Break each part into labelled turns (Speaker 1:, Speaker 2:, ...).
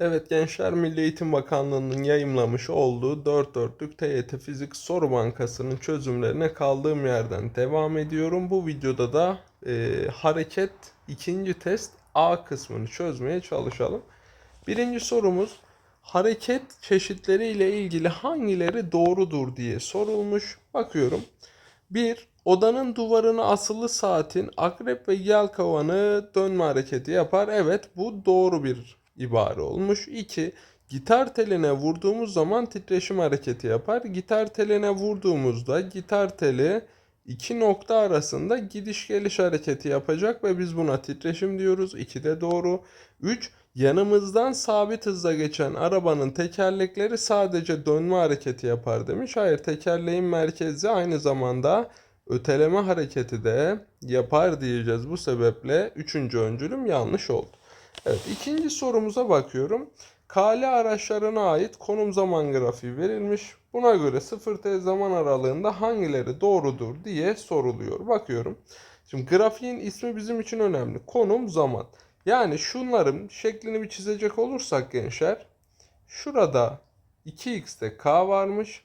Speaker 1: Evet gençler Milli Eğitim Bakanlığı'nın yayımlamış olduğu 4 dörtlük TYT Fizik Soru Bankası'nın çözümlerine kaldığım yerden devam ediyorum. Bu videoda da e, hareket ikinci test A kısmını çözmeye çalışalım. Birinci sorumuz hareket çeşitleri ile ilgili hangileri doğrudur diye sorulmuş. Bakıyorum. 1. Odanın duvarına asılı saatin akrep ve yelkovanı dönme hareketi yapar. Evet bu doğru bir ibare olmuş. 2. Gitar teline vurduğumuz zaman titreşim hareketi yapar. Gitar teline vurduğumuzda gitar teli iki nokta arasında gidiş geliş hareketi yapacak ve biz buna titreşim diyoruz. 2 de doğru. 3. Yanımızdan sabit hızla geçen arabanın tekerlekleri sadece dönme hareketi yapar demiş. Hayır tekerleğin merkezi aynı zamanda öteleme hareketi de yapar diyeceğiz. Bu sebeple üçüncü öncülüm yanlış oldu. Evet ikinci sorumuza bakıyorum. Kale araçlarına ait konum zaman grafiği verilmiş. Buna göre 0T zaman aralığında hangileri doğrudur diye soruluyor. Bakıyorum. Şimdi grafiğin ismi bizim için önemli. Konum zaman. Yani şunların şeklini bir çizecek olursak gençler. Şurada 2x'te k varmış.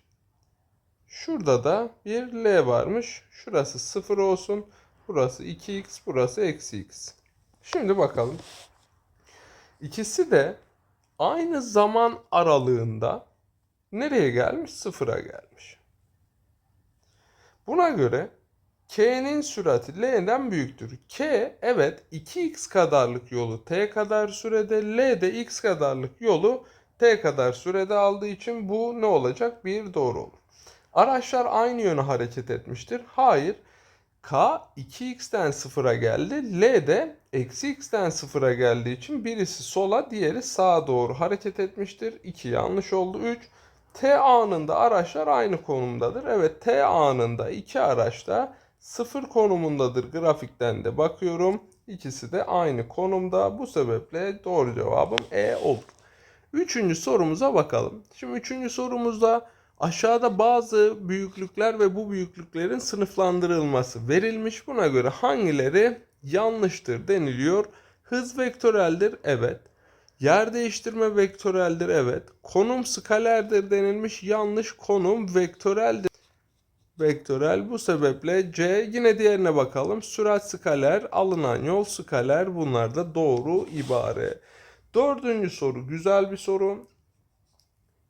Speaker 1: Şurada da bir L varmış. Şurası 0 olsun. Burası 2x, burası eksi x. Şimdi bakalım. İkisi de aynı zaman aralığında nereye gelmiş? Sıfıra gelmiş. Buna göre K'nin sürati L'den büyüktür. K evet 2x kadarlık yolu T kadar sürede, L de x kadarlık yolu T kadar sürede aldığı için bu ne olacak? Bir doğru olur. Araçlar aynı yöne hareket etmiştir. Hayır. K 2x'ten sıfıra geldi. L de eksi x'ten sıfıra geldiği için birisi sola diğeri sağa doğru hareket etmiştir. 2 yanlış oldu. 3. T anında araçlar aynı konumdadır. Evet T anında iki araç da sıfır konumundadır grafikten de bakıyorum. İkisi de aynı konumda. Bu sebeple doğru cevabım E olur. Üçüncü sorumuza bakalım. Şimdi üçüncü sorumuzda aşağıda bazı büyüklükler ve bu büyüklüklerin sınıflandırılması verilmiş. Buna göre hangileri yanlıştır deniliyor. Hız vektöreldir evet. Yer değiştirme vektöreldir evet. Konum skalerdir denilmiş. Yanlış konum vektöreldir. Vektörel bu sebeple C yine diğerine bakalım. Sürat skaler, alınan yol skaler bunlar da doğru ibare. Dördüncü soru güzel bir soru.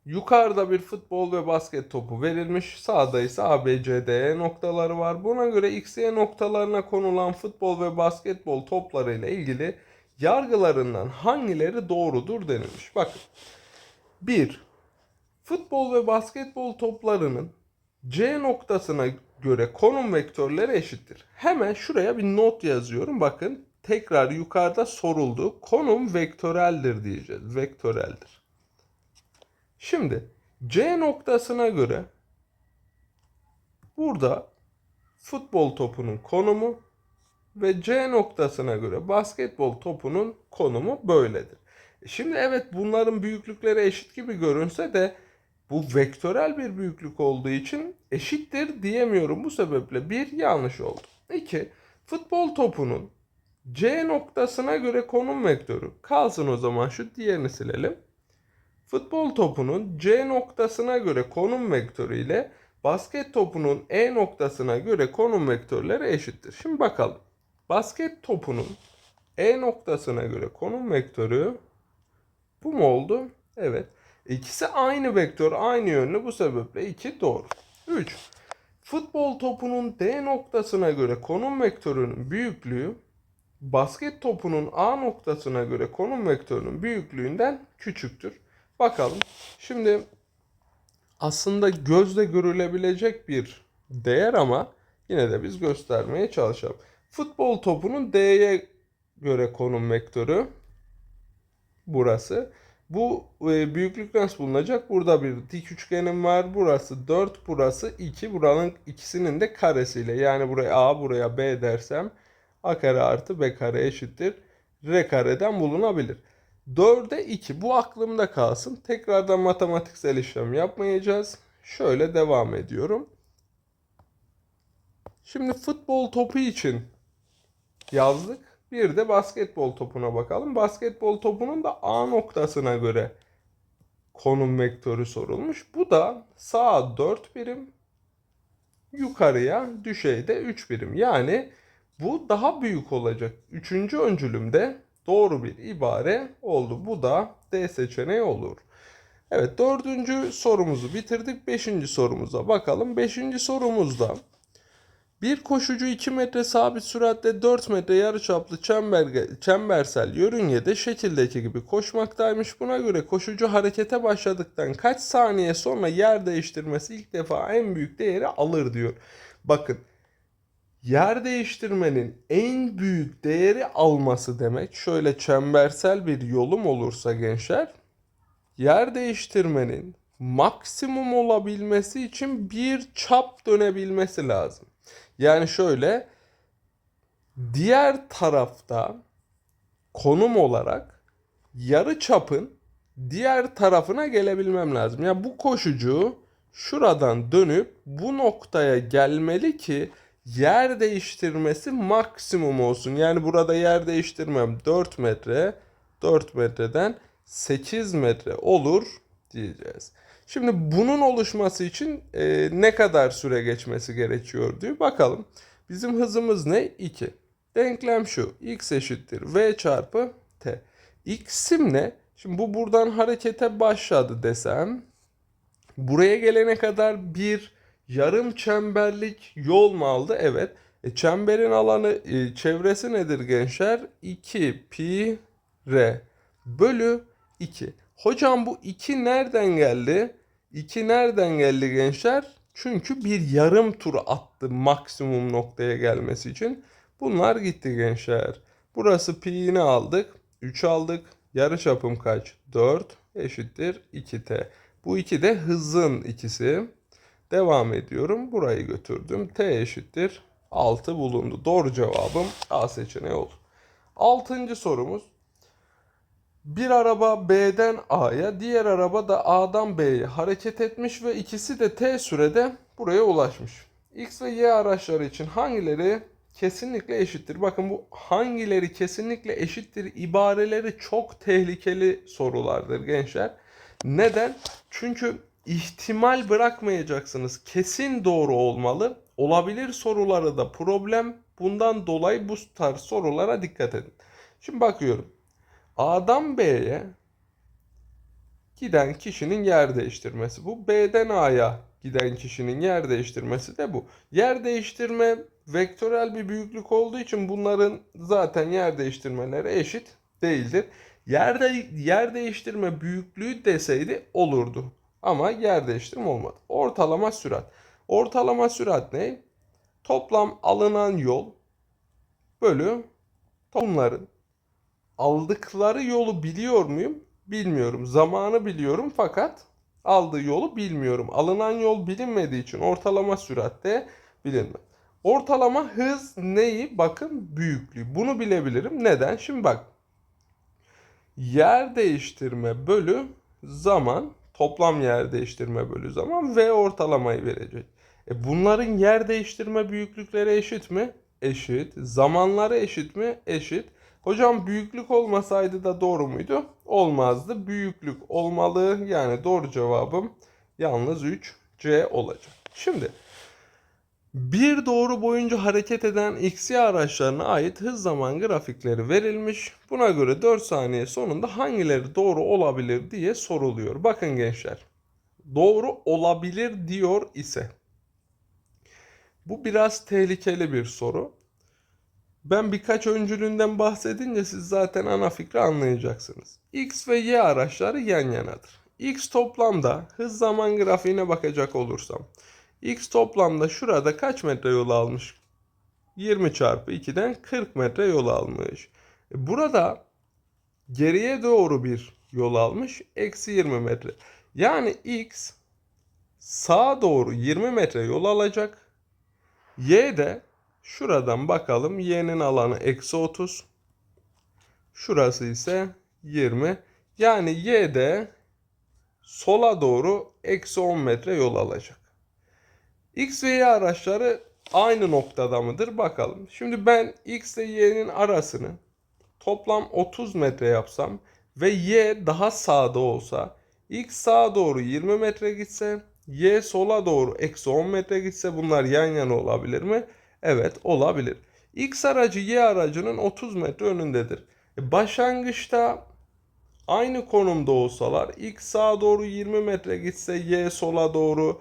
Speaker 1: Yukarıda bir futbol ve basket topu verilmiş. Sağda ise A, B, C, D E noktaları var. Buna göre X, Y noktalarına konulan futbol ve basketbol topları ile ilgili yargılarından hangileri doğrudur denilmiş. Bakın. 1. Futbol ve basketbol toplarının C noktasına göre konum vektörleri eşittir. Hemen şuraya bir not yazıyorum. Bakın tekrar yukarıda soruldu. Konum vektöreldir diyeceğiz. Vektöreldir. Şimdi C noktasına göre burada futbol topunun konumu ve C noktasına göre basketbol topunun konumu böyledir. E Şimdi evet bunların büyüklükleri eşit gibi görünse de bu vektörel bir büyüklük olduğu için eşittir diyemiyorum. Bu sebeple bir yanlış oldu. 2. Futbol topunun C noktasına göre konum vektörü. Kalsın o zaman şu diğerini silelim. Futbol topunun C noktasına göre konum vektörü ile basket topunun E noktasına göre konum vektörleri eşittir. Şimdi bakalım. Basket topunun E noktasına göre konum vektörü bu mu oldu? Evet. İkisi aynı vektör, aynı yönlü bu sebeple 2 doğru. 3. Futbol topunun D noktasına göre konum vektörünün büyüklüğü basket topunun A noktasına göre konum vektörünün büyüklüğünden küçüktür. Bakalım. Şimdi aslında gözle görülebilecek bir değer ama yine de biz göstermeye çalışalım. Futbol topunun D'ye göre konum vektörü burası. Bu e, büyüklük nasıl bulunacak? Burada bir dik üçgenim var. Burası 4, burası 2. Buranın ikisinin de karesiyle. Yani buraya A, buraya B dersem A kare artı B kare eşittir. R kareden bulunabilir. 4'e 2. Bu aklımda kalsın. Tekrardan matematiksel işlem yapmayacağız. Şöyle devam ediyorum. Şimdi futbol topu için yazdık. Bir de basketbol topuna bakalım. Basketbol topunun da A noktasına göre konum vektörü sorulmuş. Bu da sağa 4 birim, yukarıya düşeyde 3 birim. Yani bu daha büyük olacak. Üçüncü öncülümde doğru bir ibare oldu. Bu da D seçeneği olur. Evet dördüncü sorumuzu bitirdik. Beşinci sorumuza bakalım. Beşinci sorumuzda bir koşucu 2 metre sabit süratle 4 metre yarıçaplı çember, çembersel yörüngede şekildeki gibi koşmaktaymış. Buna göre koşucu harekete başladıktan kaç saniye sonra yer değiştirmesi ilk defa en büyük değeri alır diyor. Bakın yer değiştirmenin en büyük değeri alması demek şöyle çembersel bir yolum olursa gençler yer değiştirmenin maksimum olabilmesi için bir çap dönebilmesi lazım. Yani şöyle diğer tarafta konum olarak yarı çapın diğer tarafına gelebilmem lazım. Yani bu koşucu şuradan dönüp bu noktaya gelmeli ki yer değiştirmesi maksimum olsun. Yani burada yer değiştirmem 4 metre 4 metreden 8 metre olur diyeceğiz. Şimdi bunun oluşması için e, ne kadar süre geçmesi gerekiyor diyor. Bakalım. Bizim hızımız ne? 2. Denklem şu. x eşittir v çarpı t. x'im ne? Şimdi bu buradan harekete başladı desem. Buraya gelene kadar bir yarım çemberlik yol mu aldı? Evet. E, çemberin alanı, e, çevresi nedir gençler? 2 pi r bölü 2. Hocam bu 2 nereden geldi? 2 nereden geldi gençler? Çünkü bir yarım tur attı maksimum noktaya gelmesi için. Bunlar gitti gençler. Burası pi'ini aldık. 3 aldık. Yarı çapım kaç? 4 eşittir 2t. Bu 2 de hızın ikisi. Devam ediyorum. Burayı götürdüm. T eşittir 6 bulundu. Doğru cevabım A seçeneği olur. Altıncı sorumuz. Bir araba B'den A'ya, diğer araba da A'dan B'ye hareket etmiş ve ikisi de T sürede buraya ulaşmış. X ve Y araçları için hangileri kesinlikle eşittir? Bakın bu hangileri kesinlikle eşittir ibareleri çok tehlikeli sorulardır gençler. Neden? Çünkü ihtimal bırakmayacaksınız. Kesin doğru olmalı. Olabilir soruları da problem. Bundan dolayı bu tarz sorulara dikkat edin. Şimdi bakıyorum. A'dan B'ye giden kişinin yer değiştirmesi bu. B'den A'ya giden kişinin yer değiştirmesi de bu. Yer değiştirme vektörel bir büyüklük olduğu için bunların zaten yer değiştirmeleri eşit değildir. Yerde yer değiştirme büyüklüğü deseydi olurdu. Ama yer değiştirme olmadı. Ortalama sürat. Ortalama sürat ne? Toplam alınan yol bölü bunların aldıkları yolu biliyor muyum? Bilmiyorum. Zamanı biliyorum fakat aldığı yolu bilmiyorum. Alınan yol bilinmediği için ortalama süratte bilinmez. Ortalama hız neyi? Bakın büyüklüğü. Bunu bilebilirim. Neden? Şimdi bak. Yer değiştirme bölü zaman toplam yer değiştirme bölü zaman ve ortalamayı verecek. E bunların yer değiştirme büyüklükleri eşit mi? Eşit. Zamanları eşit mi? Eşit. Hocam büyüklük olmasaydı da doğru muydu? Olmazdı. Büyüklük olmalı. Yani doğru cevabım yalnız 3 C olacak. Şimdi bir doğru boyunca hareket eden XY araçlarına ait hız zaman grafikleri verilmiş. Buna göre 4 saniye sonunda hangileri doğru olabilir diye soruluyor. Bakın gençler. Doğru olabilir diyor ise. Bu biraz tehlikeli bir soru. Ben birkaç öncülüğünden bahsedince siz zaten ana fikri anlayacaksınız. X ve Y araçları yan yanadır. X toplamda hız zaman grafiğine bakacak olursam. X toplamda şurada kaç metre yol almış? 20 çarpı 2'den 40 metre yol almış. E, burada geriye doğru bir yol almış. Eksi 20 metre. Yani X sağa doğru 20 metre yol alacak. Y de Şuradan bakalım. Y'nin alanı eksi 30. Şurası ise 20. Yani Y de sola doğru eksi 10 metre yol alacak. X ve Y araçları aynı noktada mıdır bakalım. Şimdi ben x ile y'nin arasını toplam 30 metre yapsam ve y daha sağda olsa x sağa doğru 20 metre gitse y sola doğru eksi 10 metre gitse bunlar yan yana olabilir mi? Evet olabilir. X aracı y aracının 30 metre önündedir. E, başlangıçta aynı konumda olsalar x sağa doğru 20 metre gitse y sola doğru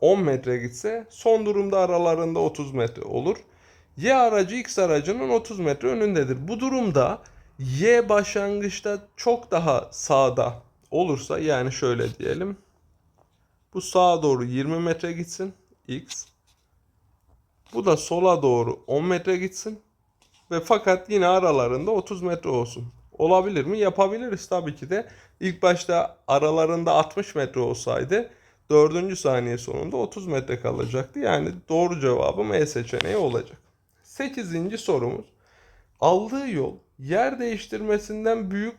Speaker 1: 10 metre gitse son durumda aralarında 30 metre olur. Y aracı X aracının 30 metre önündedir. Bu durumda Y başlangıçta çok daha sağda olursa yani şöyle diyelim. Bu sağa doğru 20 metre gitsin X. Bu da sola doğru 10 metre gitsin. Ve fakat yine aralarında 30 metre olsun. Olabilir mi? Yapabiliriz tabii ki de. İlk başta aralarında 60 metre olsaydı 4. saniye sonunda 30 metre kalacaktı. Yani doğru cevabım E seçeneği olacak. 8. sorumuz. Aldığı yol yer değiştirmesinden büyük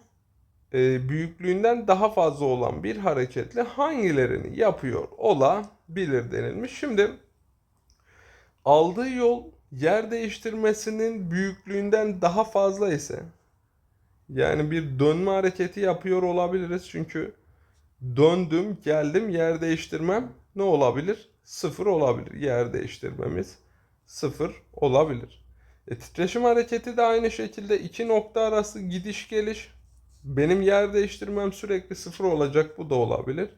Speaker 1: e, büyüklüğünden daha fazla olan bir hareketle hangilerini yapıyor olabilir denilmiş. Şimdi aldığı yol yer değiştirmesinin büyüklüğünden daha fazla ise yani bir dönme hareketi yapıyor olabiliriz. Çünkü döndüm, geldim, yer değiştirmem ne olabilir? Sıfır olabilir. Yer değiştirmemiz sıfır olabilir. E, titreşim hareketi de aynı şekilde iki nokta arası gidiş geliş. Benim yer değiştirmem sürekli sıfır olacak. Bu da olabilir.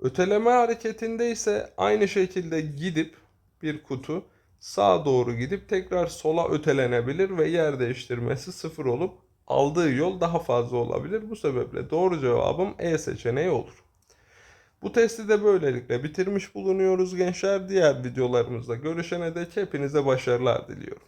Speaker 1: Öteleme hareketinde ise aynı şekilde gidip bir kutu sağa doğru gidip tekrar sola ötelenebilir ve yer değiştirmesi sıfır olup aldığı yol daha fazla olabilir. Bu sebeple doğru cevabım E seçeneği olur. Bu testi de böylelikle bitirmiş bulunuyoruz gençler. Diğer videolarımızda görüşene dek hepinize başarılar diliyorum.